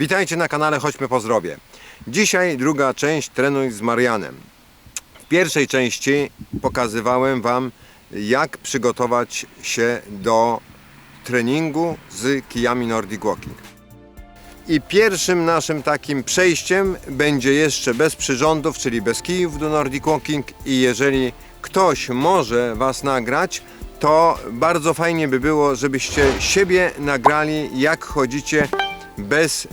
Witajcie na kanale Chodźmy po zdrowie. Dzisiaj druga część Trenuj z Marianem. W pierwszej części pokazywałem Wam, jak przygotować się do treningu z kijami Nordic Walking. I pierwszym naszym takim przejściem będzie jeszcze bez przyrządów, czyli bez kijów do Nordic Walking i jeżeli ktoś może Was nagrać, to bardzo fajnie by było, żebyście siebie nagrali, jak chodzicie bez y,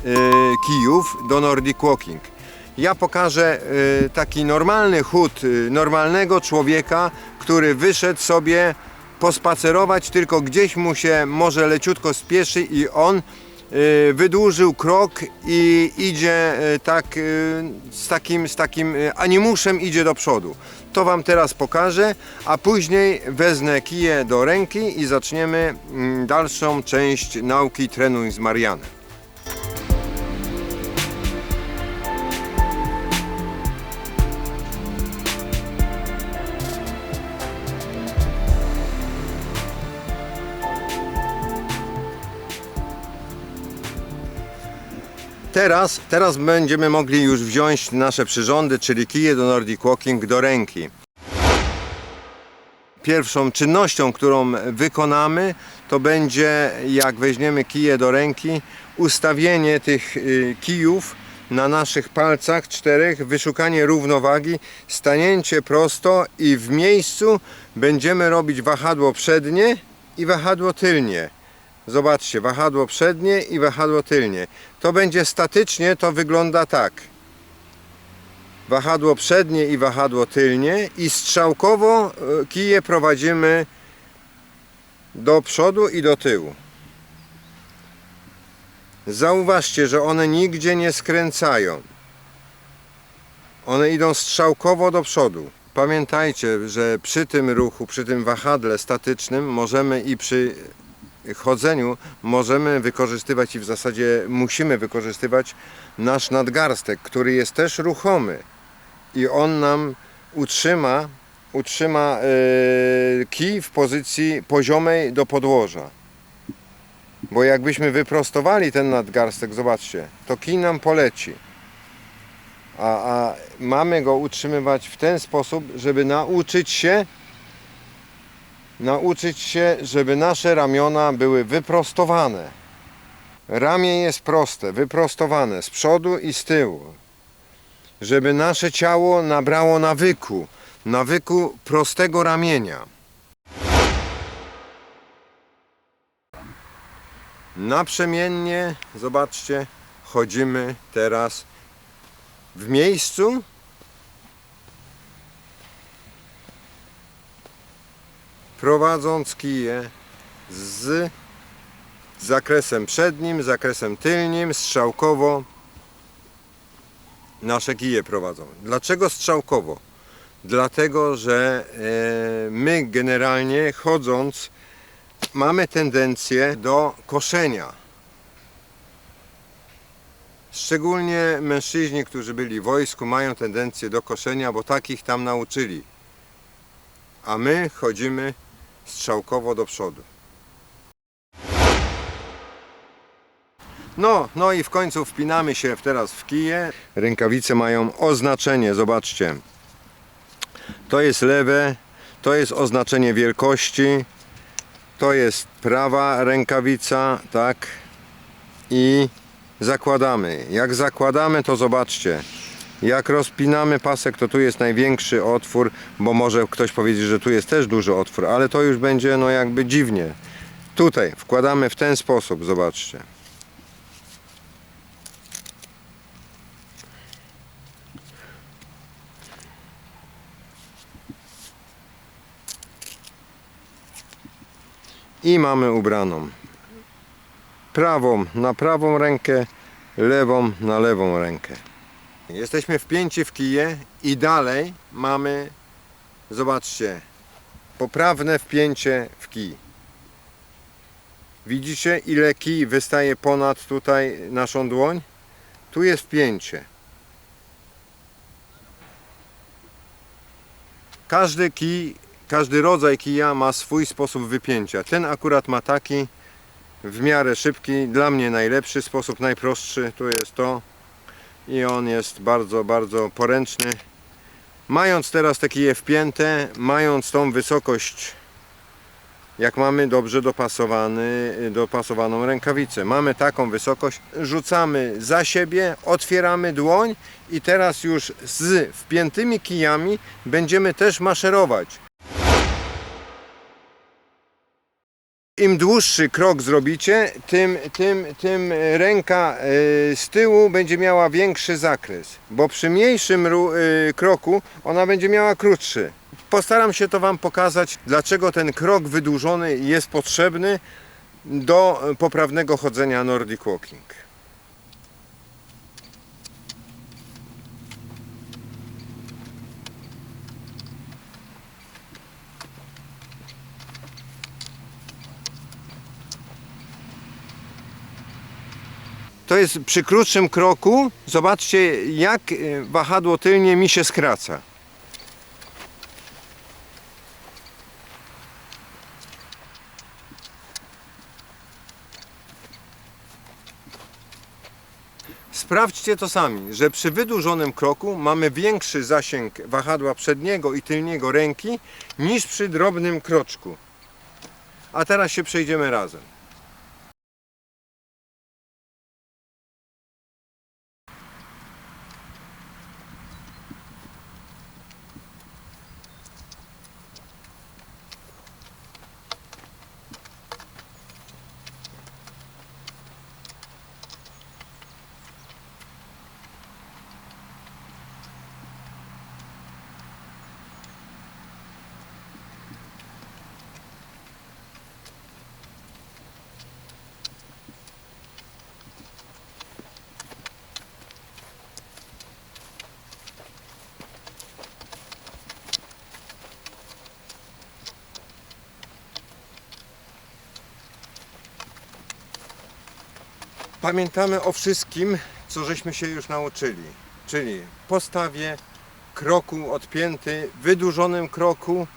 kijów do Nordic Walking. Ja pokażę y, taki normalny chód y, normalnego człowieka, który wyszedł sobie pospacerować, tylko gdzieś mu się może leciutko spieszy i on wydłużył krok i idzie tak z takim, z takim animuszem idzie do przodu. To Wam teraz pokażę, a później wezmę kije do ręki i zaczniemy mm, dalszą część nauki Trenuj z Marianem. Teraz, teraz będziemy mogli już wziąć nasze przyrządy, czyli kije do Nordic Walking do ręki. Pierwszą czynnością, którą wykonamy, to będzie, jak weźmiemy kije do ręki, ustawienie tych y, kijów na naszych palcach czterech, wyszukanie równowagi, stanięcie prosto i w miejscu będziemy robić wahadło przednie i wahadło tylnie. Zobaczcie, wahadło przednie i wahadło tylnie. To będzie statycznie, to wygląda tak. Wahadło przednie i wahadło tylnie i strzałkowo e, kije prowadzimy do przodu i do tyłu. Zauważcie, że one nigdzie nie skręcają. One idą strzałkowo do przodu. Pamiętajcie, że przy tym ruchu, przy tym wahadle statycznym możemy i przy chodzeniu możemy wykorzystywać i w zasadzie musimy wykorzystywać nasz nadgarstek, który jest też ruchomy i on nam utrzyma, utrzyma yy, kij w pozycji poziomej do podłoża. Bo jakbyśmy wyprostowali ten nadgarstek, zobaczcie, to kij nam poleci. A, a mamy go utrzymywać w ten sposób, żeby nauczyć się nauczyć się, żeby nasze ramiona były wyprostowane. Ramię jest proste, wyprostowane z przodu i z tyłu. Żeby nasze ciało nabrało nawyku, nawyku prostego ramienia. Naprzemiennie, zobaczcie, chodzimy teraz w miejscu, prowadząc kije z zakresem przednim, zakresem tylnim, strzałkowo nasze kije prowadzą. Dlaczego strzałkowo? Dlatego, że e, my generalnie chodząc mamy tendencję do koszenia. Szczególnie mężczyźni, którzy byli w wojsku, mają tendencję do koszenia, bo takich tam nauczyli. A my chodzimy strzałkowo do przodu. No, no i w końcu wpinamy się teraz w kije. Rękawice mają oznaczenie, zobaczcie. To jest lewe, to jest oznaczenie wielkości, to jest prawa rękawica, tak. I zakładamy. Jak zakładamy, to zobaczcie. Jak rozpinamy pasek, to tu jest największy otwór, bo może ktoś powiedzieć, że tu jest też duży otwór, ale to już będzie no jakby dziwnie. Tutaj wkładamy w ten sposób, zobaczcie. I mamy ubraną. Prawą na prawą rękę, lewą na lewą rękę. Jesteśmy wpięci w kije i dalej mamy, zobaczcie, poprawne wpięcie w kij. Widzicie ile kij wystaje ponad tutaj naszą dłoń? Tu jest wpięcie. Każdy kij, każdy rodzaj kija ma swój sposób wypięcia. Ten akurat ma taki, w miarę szybki, dla mnie najlepszy, sposób najprostszy, tu jest to i on jest bardzo, bardzo poręczny. Mając teraz te kije wpięte, mając tą wysokość jak mamy dobrze dopasowany, dopasowaną rękawicę. Mamy taką wysokość, rzucamy za siebie, otwieramy dłoń i teraz już z wpiętymi kijami będziemy też maszerować. Im dłuższy krok zrobicie, tym, tym, tym ręka e, z tyłu będzie miała większy zakres, bo przy mniejszym e, kroku ona będzie miała krótszy. Postaram się to Wam pokazać, dlaczego ten krok wydłużony jest potrzebny do poprawnego chodzenia Nordic Walking. To jest przy krótszym kroku. Zobaczcie, jak e, wahadło tylnie mi się skraca. Sprawdźcie to sami, że przy wydłużonym kroku mamy większy zasięg wahadła przedniego i tylniego ręki niż przy drobnym kroczku. A teraz się przejdziemy razem. Pamiętamy o wszystkim, co żeśmy się już nauczyli, czyli postawie, kroku odpięty, wydłużonym kroku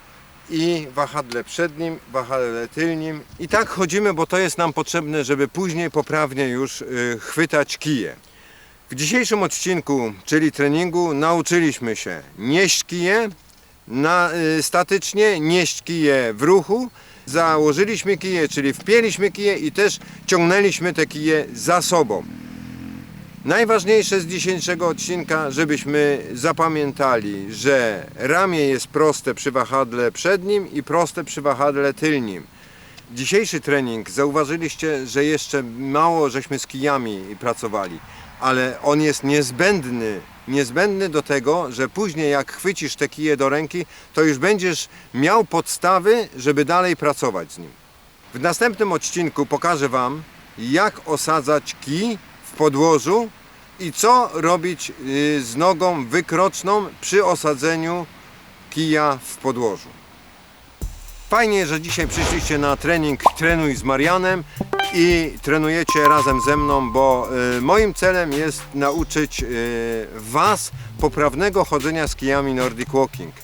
i wahadle przednim, wahadle tylnim. I tak chodzimy, bo to jest nam potrzebne, żeby później poprawnie już y, chwytać kije. W dzisiejszym odcinku, czyli treningu, nauczyliśmy się nieść kije na, y, statycznie, nieść kije w ruchu. Założyliśmy kije, czyli wpięliśmy kije i też ciągnęliśmy te kije za sobą. Najważniejsze z dzisiejszego odcinka, żebyśmy zapamiętali, że ramię jest proste przy wahadle przednim i proste przy wahadle tylnim. Dzisiejszy trening zauważyliście, że jeszcze mało żeśmy z kijami pracowali, ale on jest niezbędny, niezbędny do tego, że później jak chwycisz te kije do ręki, to już będziesz miał podstawy, żeby dalej pracować z nim. W następnym odcinku pokażę Wam, jak osadzać kij w podłożu i co robić y, z nogą wykroczną przy osadzeniu kija w podłożu. Fajnie, że dzisiaj przyszliście na trening Trenuj z Marianem i trenujecie razem ze mną, bo y, moim celem jest nauczyć y, Was poprawnego chodzenia z kijami Nordic Walking.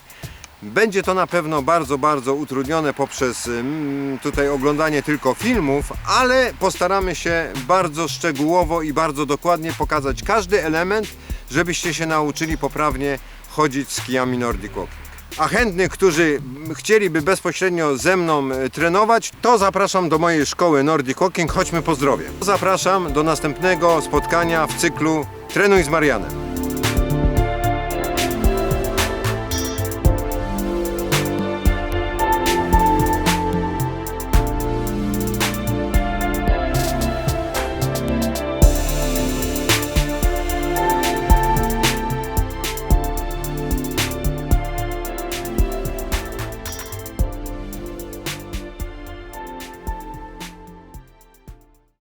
Będzie to na pewno bardzo, bardzo utrudnione poprzez mm, tutaj oglądanie tylko filmów, ale postaramy się bardzo szczegółowo i bardzo dokładnie pokazać każdy element, żebyście się nauczyli poprawnie chodzić z kijami Nordic Walking. A chętnych, którzy chcieliby bezpośrednio ze mną e, trenować, to zapraszam do mojej szkoły Nordic Walking. Chodźmy po zdrowie. Zapraszam do następnego spotkania w cyklu Trenuj z Marianem.